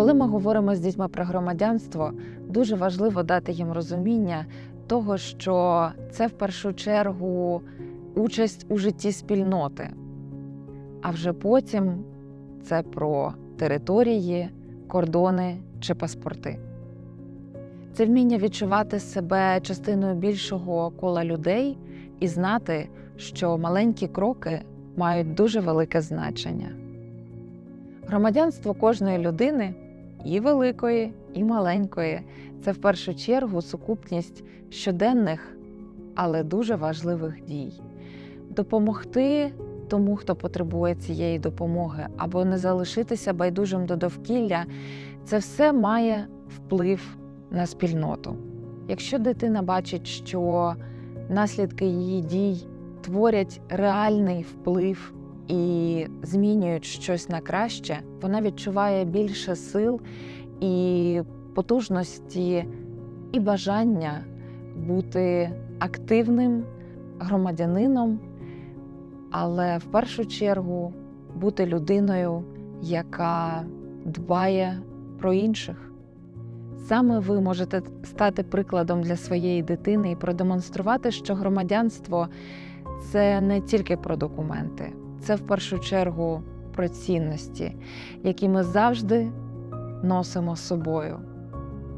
Коли ми говоримо з дітьми про громадянство, дуже важливо дати їм розуміння того, що це в першу чергу участь у житті спільноти, а вже потім це про території, кордони чи паспорти. Це вміння відчувати себе частиною більшого кола людей і знати, що маленькі кроки мають дуже велике значення. Громадянство кожної людини, і великої, і маленької, це в першу чергу сукупність щоденних, але дуже важливих дій. Допомогти тому, хто потребує цієї допомоги, або не залишитися байдужим до довкілля, це все має вплив на спільноту. Якщо дитина бачить, що наслідки її дій творять реальний вплив і змінюють щось на краще, вона відчуває більше сил і потужності і бажання бути активним громадянином, але в першу чергу бути людиною, яка дбає про інших. Саме ви можете стати прикладом для своєї дитини і продемонструвати, що громадянство це не тільки про документи, це в першу чергу про цінності, які ми завжди носимо з собою.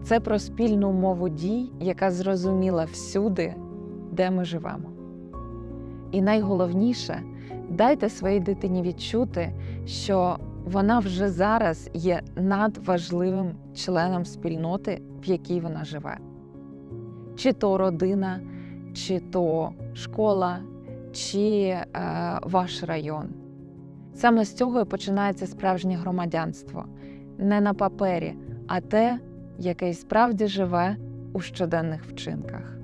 Це про спільну мову дій, яка зрозуміла всюди, де ми живемо. І найголовніше, дайте своїй дитині відчути, що вона вже зараз є надважливим членом спільноти, в якій вона живе. Чи то родина, чи то школа, чи е, ваш район. Саме з цього і починається справжнє громадянство не на папері, а те, яке і справді живе у щоденних вчинках.